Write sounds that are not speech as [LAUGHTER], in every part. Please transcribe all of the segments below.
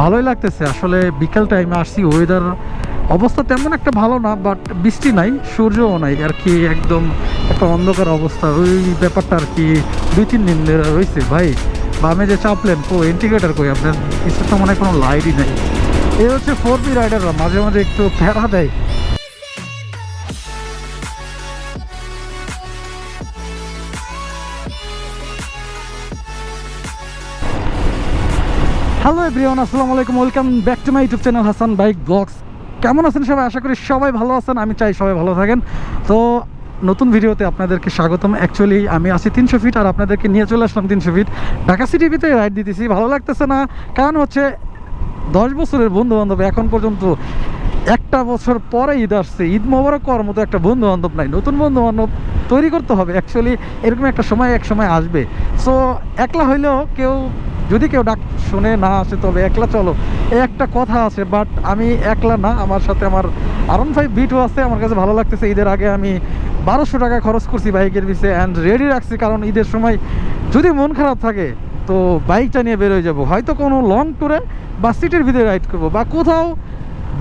ভালোই লাগতেছে। আসলে বিকেল টাইমে আসছি ওয়েদার অবস্থা তেমন একটা ভালো না বাট বৃষ্টি নাই, সূর্যও নাই, আর কি একদম একটা অন্ধকার অবস্থা। ওই ব্যাপারটা আর কি দুই, তিন দিন রয়েছে। ভাই, বামে যে চাপলেন কো ইন্টিগ্রেটার কই আপনার? কিছু তো মনে কোনো লাইটই নেই। এই হচ্ছে ফোর বি রাইডাররা মাঝে মাঝে একটু ফেরা দেয়। হ্যালো এভরিওয়ান আসসালামু আলাইকুম welcome back to my YouTube channel Hasan bike vlogs কেমন আছেন সবাই? আশা করি সবাই ভালো আছেন, আমি চাই সবাই ভালো থাকেন। তো নতুন ভিডিওতে আপনাদেরকে স্বাগতম। অ্যাকচুয়ালি আমি আছি তিনশো ফিট আর আপনাদেরকে নিয়ে চলে আসলাম তিনশো ফিট ঢাকা সিটিভিতে রাইড দিতেছি, ভালো লাগতেছে না। কারণ হচ্ছে দশ বছরের বন্ধু বান্ধব এখন পর্যন্ত একটা বছর পরে ঈদ আসছে। ঈদ মোবারক করার মতো একটা বন্ধু বান্ধব নাই। নতুন বন্ধু বান্ধব তৈরি করতে হবে। অ্যাকচুয়ালি এরকম একটা সময় এক সময় আসবে। সো একলা হইলেও কেউ যদি কেউ ডাক শুনে না আসে, তবে একলা চলো। এই একটা কথা আছে বাট আমি একলা না, আমার সাথে আমার আরন ফাইভ বিটও আছে, আমার কাছে ভালো লাগতেছে। ঈদের আগে আমি বারোশো টাকা খরচ করছি বাইকের পিছিয়ে অ্যান্ড রেডি রাখছি, কারণ ঈদের সময় যদি মন খারাপ থাকে, তো বাইকটা নিয়ে বেরোয় যাব। হয়তো কোনো লং ট্যুরে বা সিটির ভিতরে রাইড করব, বা কোথাও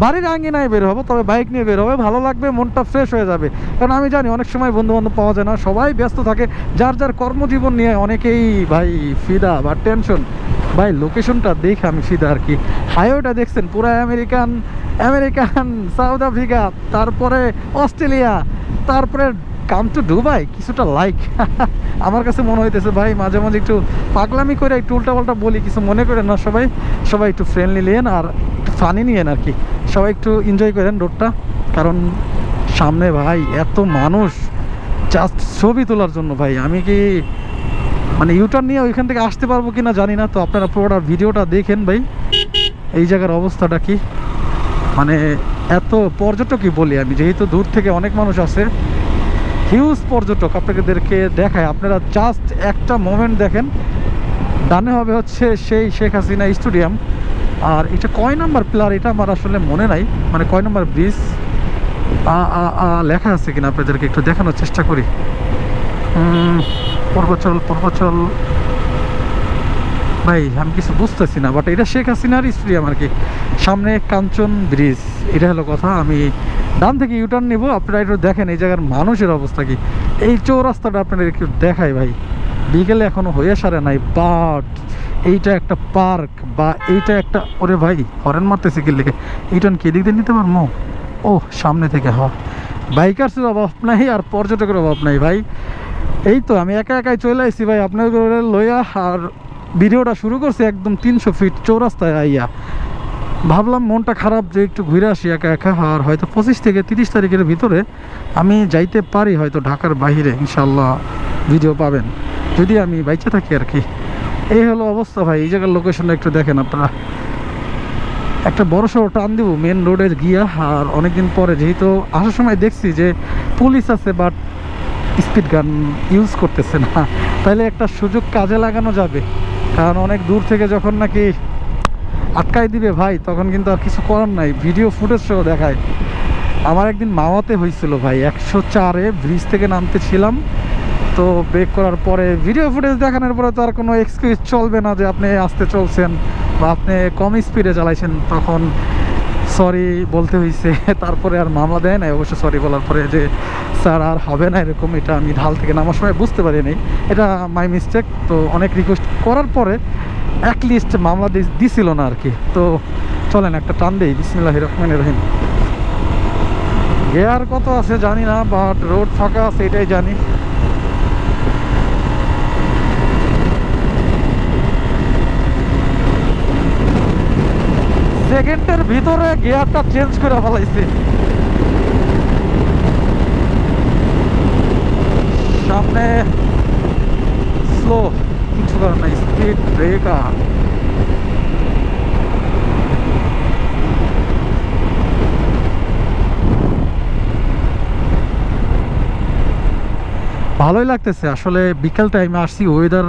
বাড়ির আঙ্গিনায় বের হব, তবে বাইক নিয়ে বের হবে, ভালো লাগবে, মনটা ফ্রেশ হয়ে যাবে। কারণ আমি জানি অনেক সময় বন্ধু বান্ধব পাওয়া যায় না, সবাই ব্যস্ত থাকে, যার যার কর্মজীবন নিয়ে অনেকেই ভাই ফিদা বা টেনশন ভাই লোকেশনটা দেখে আমি ফিদা আর কি। হাইওয়েটা দেখছেন, পুরো আমেরিকান আমেরিকান সাউথ আফ্রিকা তারপরে অস্ট্রেলিয়া তারপরে কাম টু দুবাই কিছুটা লাইক [LAUGHS] আমার কাছে মনে হইতেছে, ভাই, মাঝে মাঝে একটু পাগলামি করে একটু উল্টাপাল্টা বলি, কিছু মনে করেন না সবাই। সবাই একটু ফ্রেন্ডলি নিয়েন আর একটু ফানি নিয়েন আর কি। সবাই একটু এনজয় করেন রোডটা কারণ সামনে ভাই এত মানুষ জাস্ট ছবি তোলার জন্য ভাই। আমি কি মানে ইউটার্ন নিয়ে ওইখান থেকে আসতে পারব কি না জানি না, তো আপনারা পুরোটা ভিডিওটা দেখেন ভাই। এই জায়গার অবস্থাটা কি? মানে এত পর্যটকই বলি আমি, যেহেতু দূর থেকে অনেক মানুষ আসে। হিউজ পর্যটক আপনাদেরকে দেখায়। আপনারা জাস্ট একটা মোমেন্ট দেখেন। ডানে হবে হচ্ছে সেই শেখ হাসিনা স্টেডিয়াম। আর এটা কয় নাম্বার প্লার এটা আমার আসলে মনে নাই। মানে কয় নাম্বার ব্রিজ লেখা আছে কিনা আপনাদেরকে একটু দেখানোর চেষ্টা করি। পূর্বাচল পূর্বাচল। ভাই, আমি কিছু বুঝতেছি না বাট এটা শেখ হাসিনার স্ত্রী আর কি? সামনে কাঞ্চন ব্রিজ এটা হলো কথা। আমি ডান থেকে ইউটার্ন নিব, আপনারা একটু দেখেন এই জায়গার মানুষের অবস্থা কি। এই চৌরাস্তাটা আপনাদের একটু দেখাই ভাই। বিকেলে এখনও হয়ে সারে নাই বাট এইটা একটা পার্ক বা এইটা একটা, ওরে ভাই, হরেন মারতেছে কি লেগে ইউটার্ন কি এদিক দিয়ে নিতে পারব? ও, সামনে থেকে হ বাইকার্সের অভাব নাই আর পর্যটকের অভাব নাই, ভাই। এই তো আমি একা একাই চলে আসছি ভাই। আপনার লইয়া আর ভিডিওটা শুরু করছি একদম তিনশো ফিট চৌরাস্তায় আইয়া। ভাবলাম মনটা খারাপ যে একটু ঘুরে আসি একা একা, আর হয়তো পঁচিশ থেকে তিরিশ তারিখের ভিতরে আমি যাইতে পারি হয়তো ঢাকার বাহিরে ইনশাল্লাহ ভিডিও পাবেন। যদি আমি বাইচে থাকি আর কি। এই হলো অবস্থা ভাই, এই জায়গার লোকেশনটা একটু দেখেন আপনারা। একটা বড় সড়ো টান দিব মেন রোডে গিয়া, আর অনেকদিন পরে যেহেতু আসার সময় দেখছি যে পুলিশ আছে বাট স্পিড গান ইউজ করতেছে না। তাহলে একটা সুযোগ কাজে লাগানো যাবে, কারণ অনেক দূর থেকে যখন নাকি আটকাই দিবে ভাই, তখন কিন্তু আর কিছু করার নাই। ভিডিও ফুটেজ সহ দেখায়। আমার একদিন মাওয়াতে হয়েছিল ভাই, একশো চারে ব্রিজ থেকে নামতে ছিলাম তো ব্রেক করার পরে ভিডিও ফুটেজ দেখানোর পরে তো আর কোনো এক্সকিউজ চলবে না যে আপনি আসতে চলছেন বা আপনি কম স্পিডে চালাইছেন তখন সরি বলতে হয়েছে [LAUGHS] তারপরে আর মামলা দেয় নাই, অবশ্য সরি বলার পরে যে, স্যার, আর হবে না এরকম, এটা আমি ঢাল থেকে নামার সময় বুঝতে পারি নাই। এটা মাই মিস্টেক তো অনেক রিকোয়েস্ট করার পরে লিস্ট মামলা দিছিল না আর কি তো চলেন একটা টান দেই বিসমিল্লাহ রহমান রহিম। গিয়ার কত আছে জানি না বাট রোড ফাঁকা আছে, এটাই জানি। সেকেন্ডের ভিতরে গিয়ারটা চেঞ্জ করে ফেলাইছে। সামনে স্লো, কিছু করার নাই স্পিড ব্রেকার ভালোই লাগতেছে, আসলে বিকাল টাইমে আসছি ওয়েদার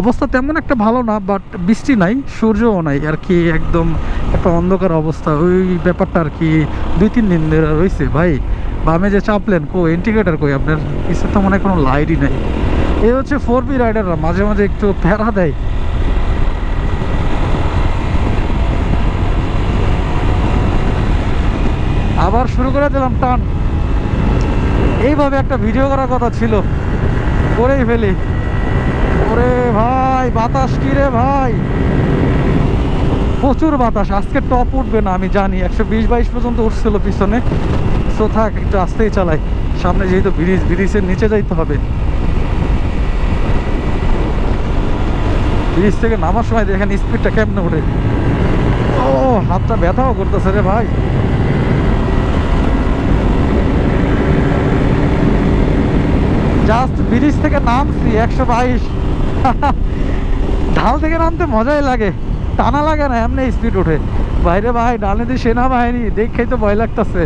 অবস্থা তেমন একটা ভালো না বাট বৃষ্টি নাই, সূর্যও নাই, আর কি একদম একটা অন্ধকার অবস্থা। ওই ব্যাপারটা আর কি দুই, তিন দিন ধরে রয়েছে ভাই। বামে যে চাপলেন কো ইন্টিগ্রেটার কই আপনার? কিছু তো মনে কোনো লাইটই নাই। এ হচ্ছে ফোর বি রাইডাররা মাঝে মাঝে একটু ফেরা দেয়। আবার শুরু করে দিলাম টান। এইভাবে একটা ভিডিও করার কথা ছিল, করেই ফেলি। ওরে ভাই, বাতাস কি রে ভাই? প্রচুর বাতাস, আজকে টপ উঠবে না, আমি জানি। একশো বিশ বাইশ পর্যন্ত উঠছিল পিছনে। সো থাক, একটু আস্তেই চালাই। সামনে যেহেতু ব্রিজ, ব্রিজের নিচে যাইতে হবে। ব্রিজ থেকে নামার সময় দেখেন স্পিডটা কেমনে ওঠে। ও, হাতটা ব্যথাও করতেছে রে ভাই। জাস্ট ব্রিজ থেকে নামছি, একশো বাইশ। [LAUGHS] ঢাল থেকে নামতে মজাই লাগে। টানা লাগে না, এমনি স্পিড ওঠে। বাইরে ভাই ডানে দিয়ে সেনাবাহিনী, দেখেই তো ভয় লাগতেছে।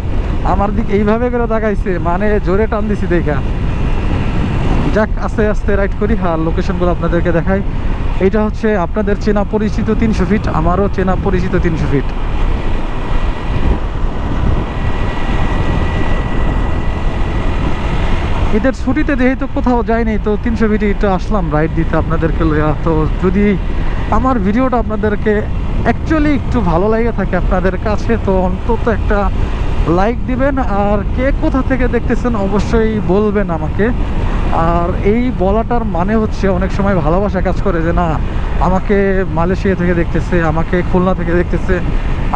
আমার দিক এইভাবে করে তাকাইছে মানে জোরে টান দিছি দেখা। যাক, আস্তে আস্তে রাইড করি, আর লোকেশনগুলো আপনাদেরকে দেখাই। এটা হচ্ছে আপনাদের চেনা পরিচিত তিনশো ফিট আমারও চেনা পরিচিত তিনশো ফিট ঈদের ছুটিতে যেহেতু কোথাও যাইনি, তো তিনশো একটু আসলাম রাইড দিতে আপনাদেরকে লইয়া। তো যদি আমার ভিডিওটা আপনাদেরকে অ্যাকচুয়ালি একটু ভালো লাগে থাকে আপনাদের কাছে, তো অন্তত একটা লাইক দিবেন। আর কে কোথা থেকে দেখতেছেন অবশ্যই বলবেন আমাকে। আর এই বলাটার মানে হচ্ছে অনেক সময় ভালোবাসা কাজ করে যে না, আমাকে মালয়েশিয়া থেকে দেখতেছে, আমাকে খুলনা থেকে দেখতেছে,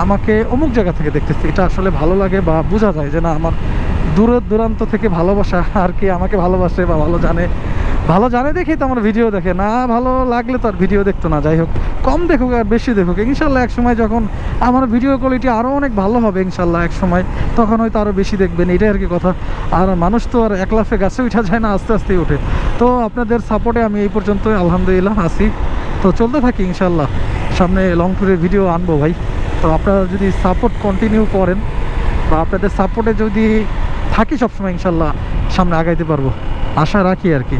আমাকে অমুক জায়গা থেকে দেখতেছে। এটা আসলে ভালো লাগে বা বোঝা যায় যে না, আমার দূরের দূরান্ত থেকে ভালোবাসা আর কি আমাকে ভালোবাসে বা ভালো জানে। ভালো জানে দেখেই তো আমার ভিডিও দেখে। না, ভালো লাগলে তো আর ভিডিও দেখতো না। যাই হোক, কম দেখুক আর বেশি দেখুক। ইনশাল্লাহ এক সময় যখন আমার ভিডিও কোয়ালিটি আরও অনেক ভালো হবে ইনশাল্লাহ এক সময় তখন হয়তো আরও বেশি দেখবেন। এটাই আর কি কথা। আর মানুষ তো আর একলাফে গাছে উঠা যায় না, আস্তে আস্তেই ওঠে। তো আপনাদের সাপোর্টে আমি এই পর্যন্ত আলহামদুলিল্লাহ আসি তো চলতে থাকি ইনশাল্লাহ। সামনে লং ট্যুরের ভিডিও আনব ভাই। তো আপনারা যদি সাপোর্ট কন্টিনিউ করেন বা আপনাদের সাপোর্টে যদি থাকি সবসময় ইনশাল্লাহ সামনে আগাইতে পারব। আশা রাখি আর কি।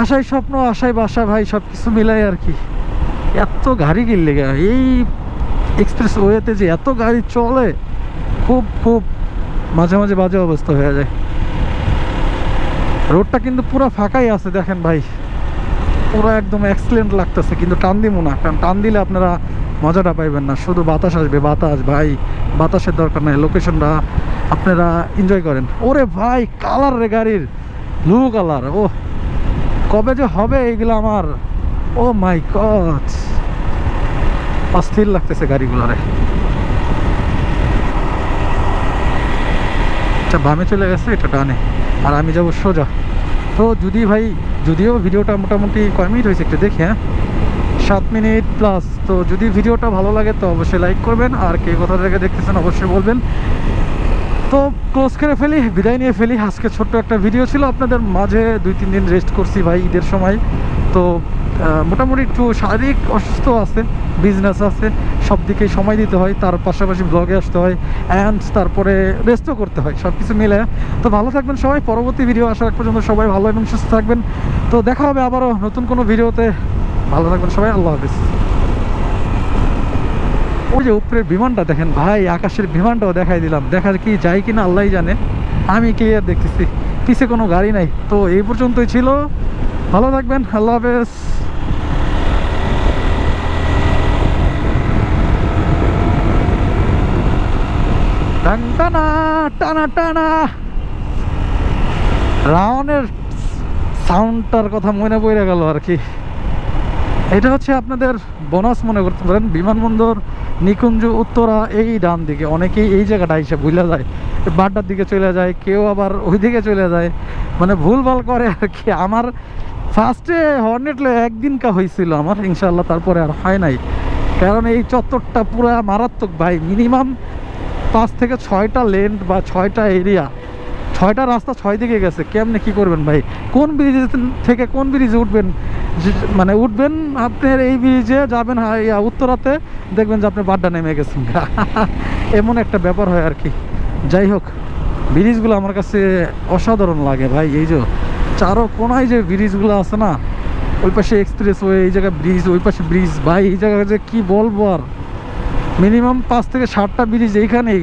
আশায় স্বপ্ন আশায় বাসা ভাই সব কিছু মিলাই আর কি। এত গাড়ি কিনলে এই এক্সপ্রেস ওয়েতে যে এত গাড়ি চলে, খুব খুব মাঝে মাঝে বাজে অবস্থা হয়ে যায়। রোডটা কিন্তু পুরো ফাঁকাই আছে, দেখেন ভাই। পুরো একদম এক্সিলেন্ট লাগতেছে, কিন্তু টান দিব না, কারণ টান দিলে আপনারা মজাটা পাইবেন না। শুধু বাতাস আসবে, বাতাস ভাই। বাতাসের দরকার নাই লোকেশনটা আপনারা এনজয় করেন। ওরে ভাই কালার রে গাড়ির। ব্লু কালার ও। কবে যে হবে এইগুলো আমার? ও মাই গড অস্থির লাগতেছে গাড়িগুলোরে এটা বামে চলে গেছে, এটা ডানে। আর আমি যাব সোজা। তো যদি ভাই, যদিও ভিডিওটা মোটামুটি কয় মিনিট হয়েছে একটু দেখি হ্যাঁ? সাত মিনিট প্লাস তো যদি ভিডিওটা ভালো লাগে, তো অবশ্যই লাইক করবেন। আর কে কোথা থেকে দেখতেছেন, অবশ্যই বলবেন। তো ক্লোজ করে ফেলি, বিদায় নিয়ে ফেলি। আজকে ছোট্ট একটা ভিডিও ছিল, আপনাদের মাঝে দুই তিন দিন রেস্ট করছি ভাই ঈদের সময়। তো মোটামুটি একটু শারীরিক অসুস্থ আছে বিজনেস আছে, সব দিকে সময় দিতে হয়, তার পাশাপাশি ব্লগে আসতে হয় অ্যান্ড তারপরে রেস্টও করতে হয় সব কিছু মিলে। তো ভালো থাকবেন সবাই, পরবর্তী ভিডিও আসার পর্যন্ত সবাই ভালো এবং সুস্থ থাকবেন। তো দেখা হবে আবারও নতুন কোনো ভিডিওতে ভালো থাকবেন সবাই, আল্লাহ হাফিজ। ওই যে উপরের বিমানটা দেখেন ভাই, আকাশের বিমানটাও দেখাই দিলাম। দেখার কি যায় কিনা আল্লাহই জানে। আমি ক্লিয়ার দেখতেছি? পিছে কোনো গাড়ি নাই। তো এই পর্যন্তই ছিল। ভালো থাকবেন। আল্লাহ হাফেজ। টানা টানা টানা রাউনের সাউন্ডটার কথা মনে পড়ে গেল আর কি। এটা হচ্ছে আপনাদের বোনাস মনে করতে পারেন। বিমানবন্দর, নিকুঞ্জ, উত্তরা, এই ডান দিকে। অনেকেই এই জায়গাটা এসে ভুলে যায়। বাড্ডার দিকে চলে যায়, কেউ আবার ওই দিকে চলে যায়। মানে ভুলভাল করে আর কি। আমার ফার্স্টে হর্নেটলে একদিনকা হয়েছিল আমার। ইনশাল্লাহ তারপরে আর হয় নাই। কারণ এই চত্বরটা পুরো মারাত্মক ভাই। মিনিমাম পাঁচ থেকে ছয়টা লেন বা ছয়টা এরিয়া। ছয়টা রাস্তা ছয় দিকে গেছে। কেমনে কি করবেন ভাই? কোন ব্রিজ থেকে কোন ব্রিজে উঠবেন? মানে উঠবেন আপনার এই ব্রিজে যাবেন উত্তরাতে, দেখবেন যে আপনি বাড্ডা নেমে গেছেন [LAUGHS] এমন একটা ব্যাপার হয় আর কি। যাই হোক ব্রিজগুলো আমার কাছে অসাধারণ লাগে ভাই। এই যে চারো কোনায় যে ব্রিজগুলো আছে না, ওই পাশে এক্সপ্রেস ওয়ে এই জায়গায় ব্রিজ ওই পাশে ব্রিজ ভাই, এই জায়গায় যে কী বলব আর? মিনিমাম পাঁচ থেকে ষাটটা ব্রিজ এইখানেই।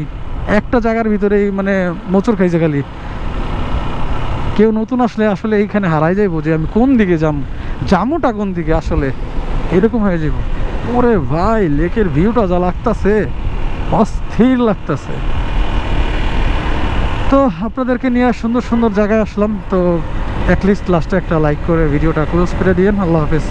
একটা জায়গার ভিতরেই মানে মোচর খাইছে খালি। কেউ নতুন আসলে আসলে এইখানে হারাই যাইবো যে আমি কোন দিকে যাম, জামুটা কোন দিকে আসলে? এরকম হয়ে যাব ওরে ভাই, লেকের ভিউটা যা লাগতেছে, অস্থির লাগতেছে। তো আপনাদেরকে নিয়ে সুন্দর সুন্দর জায়গায় আসলাম। তো অ্যাটলিস্ট লাস্টে একটা লাইক করে ভিডিওটা ক্লোজ করে দিয়েন। আল্লাহ হাফেজ।